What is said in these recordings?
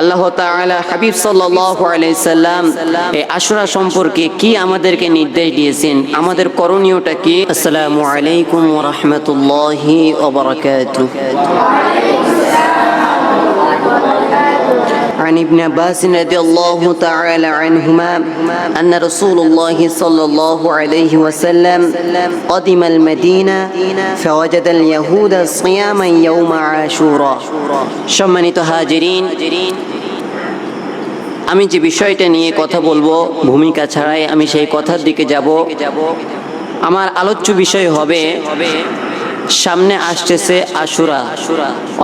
আল্লাহ তাআলা হাবিব সাল্লাল্লাহু আলাইহি সাল্লাম এই আশুরা সম্পর্কে কি আমাদেরকে নির্দেশ দিয়েছেন? আমাদের করণীয়টা কি? আসসালামু আলাইকুম ওয়া রাহমাতুল্লাহি ওয়া বারাকাতুহু। عن ابن عباس رضي الله تعالى عنهما أن رسول الله صلى الله عليه وسلم قدم المدينة فوجد اليهود صياما يوم عاشوراء সম্মানিত হাজিরিন আমি যে বিষয়টা নিয়ে কথা বলবো ভূমিকা ছাড়াই আমি সেই কথার দিকে যাব আমার আলোচ্য বিষয় হবে সামনে আসতেছে আশুরা,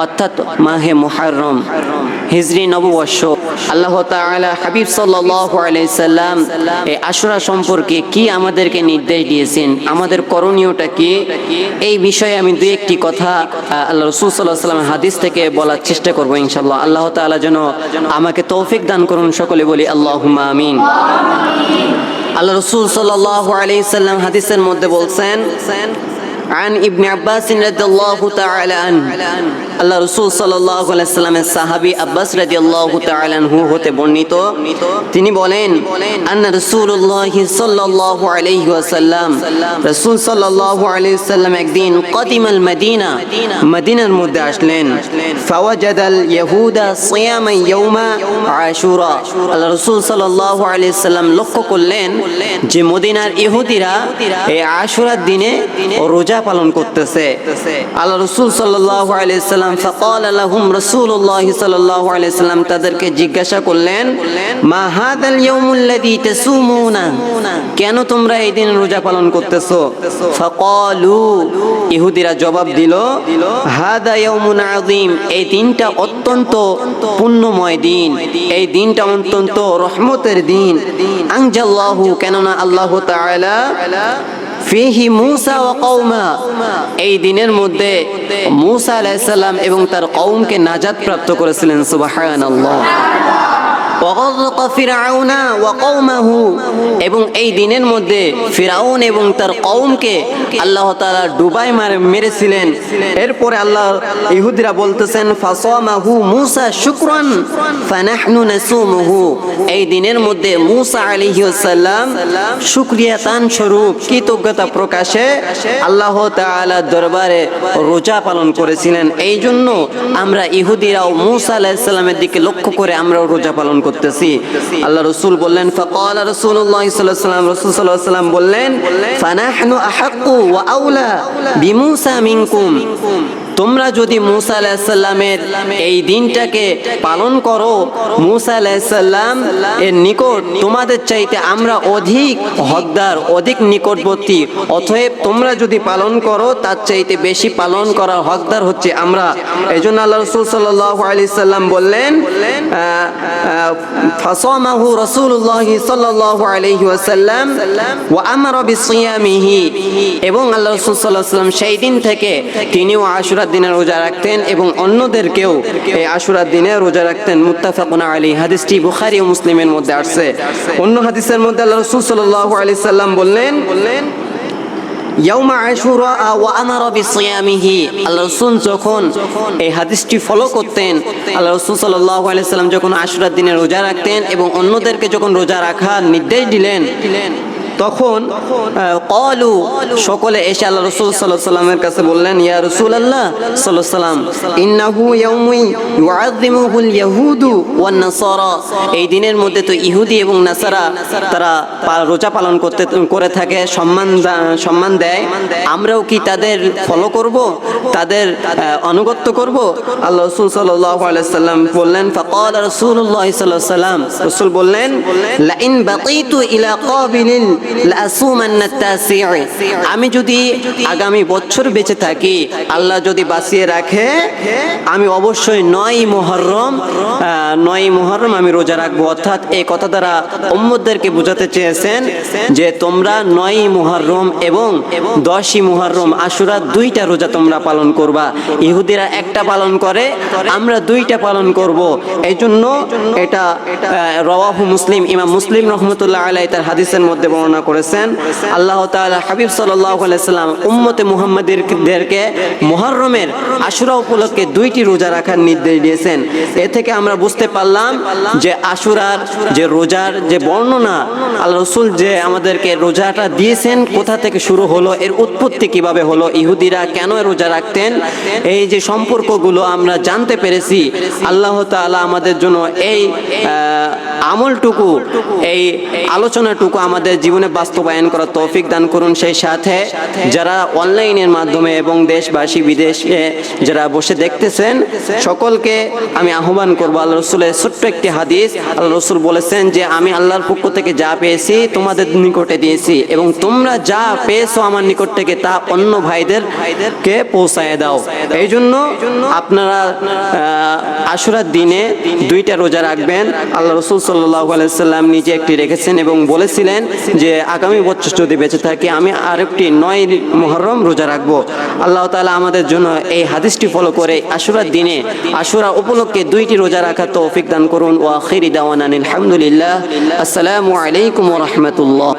অর্থাৎ মাহে মুহাররম, হিজরি নববর্ষ। আল্লাহ তাআলা হাবিব সাল্লাল্লাহু আলাইহি সাল্লাম এই আশুরা সম্পর্কে কি আমাদেরকে নির্দেশ দিয়েছেন? আমাদের করণীয়টা কি? এই বিষয়ে আমি দুই একটি কথা আল্লাহ রাসূল সাল্লাল্লাহু আলাইহি হাদিস থেকে বলার চেষ্টা করব ইনশাআল্লাহ। আল্লাহ তাআলা যেন আমাকে তৌফিক দান করুন, সকলে বলি আল্লাহুম্মা আমিন। আল্লাহ রসুল সাল্লাল্লাহু আলাইহি সাল্লাম হাদিসের মধ্যে বলছেন عن ابن عباس رضي الله تعالى عنه. আল্লাহ রসুল সাল্লামের সাহাবী আব্বাস রাদিয়াল্লাহু তাআলা হতে বর্ণিত। তিনি বলেন, আন্না রাসূলুল্লাহ সাল্লাল্লাহু আলাইহি রাসূল সাল্লাল্লাহু আলাইহি একদিন কদিমাল মদিনা, মদিনার মধ্যে আসলেন। ফাওয়াজাদাল ইয়াহুদা সিয়ামান ইয়াউমা আশুরা। আল্লাহ রাসূল সাল্লাল্লাহু আলাইহি সাল্লাম লক্ষ্য করলেন যে মদিনার ইহুদিরা এই আশুরার দিনে রোজা পালন করতেছে। আল্লাহ রাসূল সাল্লাল্লাহু আলাইহি ফাকাল লাহুম রাসূলুল্লাহ সাল্লাল্লাহু আলাইহি সাল্লাম, তাদেরকে জিজ্ঞাসা করলেন, মা হাদাল ইয়াউমুল্লাযী তাসুমুনা? কেন তোমরা এই দিন রোজা পালন করতেছো? ফাকালু। ইহুদিরা জবাব দিল, হাদা ইয়াউমুন আযীম, এই দিনটা অত্যন্ত পুণ্যময় দিন। এই দিনটা অত্যন্ত রহমতের দিন। আনজাল্লাহু, কেননা আল্লাহ তাআলা ফিহি মুসা ও কৌমা এই দিনের মধ্যে মুসা আলাইসাল্লাম এবং তার কৌমকে নাজাদ প্রাপ্ত করেছিলেন সুবাহ এবং এই দিনের মধ্যে ফিরাউন এবং তার কওমকে আল্লাহ তাআলা ডুবাই মারে মেরেছিলেন। এরপরে আল্লাহ ইহুদিরা বলতেছেন, ফাসামাহু মুসা শুকরান এই দিনের মধ্যে মুসা আলাইহিস সালাম শুকরিয়া তান স্বরূপ কৃতজ্ঞতা প্রকাশে আল্লাহ তাআলার দরবারে রোজা পালন করেছিলেন। এই জন্য আমরা ইহুদিরাও মুসা আলাইহিস সালামের দিকে লক্ষ্য করে আমরাও রোজা পালন করতেছি। আল্লাহ রসুল বললেন, ফকাল রসুল্লাহ সাল্লাম রসুল সাল্লাহ সাল্লাম বললেন, ফানাহনু আহাক্কু ওয়া আউলা বিমুসা মিনকুম। তোমরা যদি মুসা আলাহিসাল্লামের এই দিনটাকে পালন করো, মুসা আলাহিসাল্লাম এর নিকট তোমাদের চাইতে আমরা অধিক হকদার, অধিক নিকটবর্তী। অতএব তোমরা যদি পালন করো, তার চাইতে বেশি পালন করার হকদার হচ্ছে আমরা। এই জন্য আল্লাহ রসুল সাল্লাহ আলি সাল্লাম বললেন ফাসামাহু রাসূলুল্লাহ সাল্লাল্লাহু আলাইহি ওয়াসাল্লাম ওয়া আমারা এবং আল্লাহ রাসূল সাল্লাল্লাহু আলাইহি ওয়াসাল্লাম সেই দিন থেকে তিনিও আশুরার দিনে রোজা রাখতেন এবং অন্যদেরকেও এই আশুরার দিনে রোজা রাখতেন। মুত্তাফাকুন আলী হাদিসটি বুখারী ও মুসলিমের মধ্যে আসছে। অন্য হাদিসের মধ্যে আল্লাহ রাসূল সাল্লাল্লাহু আলাইহি সাল্লাম বললেন বললেন যখন এই হাদিসটি ফলো করতেন, আল্লাহ রাসূল সাল্লাম যখন আশুরার দিনে রোজা রাখতেন এবং অন্যদেরকে যখন রোজা রাখার নির্দেশ দিলেন তখন কলু সকলে এসে আল্লাহ রসুল সাল্লাহ সাল্লামের কাছে বললেন, ইয়া রসুল আল্লাহ সাল্লাহ সাল্লাম ইন্নাহু ইয়াউমুই ইউআযিমুহুল ইয়াহুদু ওয়ান নাসারা। এই দিনের মধ্যে তো ইহুদি এবং নাসারা, তারা রোজা পালন করতে, করে থাকে, সম্মান সম্মান দেয়। আমরাও কি তাদের ফলো করব? তাদের অনুগত্য করব? আল্লাহ রসুল সাল্লাল্লাহু আলাইহি সাল্লাম বললেন, ফাকাল রাসূলুল্লাহ সাল্লাল্লাহু আলাইহি সাল্লাম রাসূল বললেন, লাইন বাকিতু ইলা তাসি'i আমি যদি আগামী বছর বেঁচে থাকি আল্লাহ যদি বাঁচিয়ে রাখে আমি অবশ্যই নয় মুহররম আহ, নয় মুহররম আমি রোজা রাখব। অর্থাৎ এই কথা দ্বারা উম্মতদেরকে বোঝাতে চেয়েছেন যে তোমরা নয় মুহররম এবং দশই মুহররম আশুরা দুইটা রোজা তোমরা পালন করবা। ইহুদিরা একটা পালন করে আমরা দুইটা পালন করব। এই জন্য এটা রওয়াহু মুসলিম ইমাম মুসলিম রহমতুল্লাহ আলাই তার হাদিসের মধ্যে বর্ণনা করেছেন। আল্লাহ তাআলা হাবিব সাল্লাম উম্মতে মুহাম্মাদেরকে মুহররমের আশুরা উপলক্ষে দুইটি রোজা রাখার নির্দেশ দিয়েছেন। এ থেকে আমরা বুঝতে পারলাম যে আশুরার যে রোজার যে বর্ণনা, আল্লাহ রসুল যে আমাদেরকে রোজাটা দিয়েছেন, কোথা থেকে শুরু হলো, এর উৎপত্তি কীভাবে হলো, ইহুদিরা কেন রোজা রাখতেন, এই যে সম্পর্কগুলো আমরা জানতে পেরেছি, আল্লাহ তাআলা আমাদের জন্য এই আমলটুকু, এই আলোচনাটুকু আমাদের জীবনে বাস্তবায়ন করার তৌফিক দান করুন। সেই সাথে যারা অনলাইনের মাধ্যমে এবং দেশবাসী বিদেশে যারা বসে দেখতেছেন, সকলকে আমি আহ্বান করব আল্লাহ রসুলের ছোট্ট একটি হাদিস। আল্লাহ রসুল বলেছেন যে, আমি আল্লাহর পক্ষ থেকে যা পেয়েছি তোমাদের নিকটে দিয়েছি এবং তোমরা যা পেয়েছ আমার নিকট থেকে তা অন্য ভাইদের কে পৌঁছায় দাও। এই জন্য আপনারা আশুরার দিনে দুইটা রোজা রাখবেন। আল্লাহ রসুল আলাইসাল্লাম নিজে একটি রেখেছেন এবং বলেছিলেন যে আগামী বছর যদি বেঁচে থাকি, আমি আরেকটি নয় মহরম রোজা রাখব। আল্লাহ তালা আমাদের জন্য এই হাদিসটি ফলো করে আশুরার দিনে আশুরা উপলক্ষে দুইটি রোজা রাখা তৌফিক দান করুন। ওয়া আখিরি দাওয়ানা আলহামদুলিল্লাহ আসসালামু আলাইকুম রাহমাতুল্লাহ।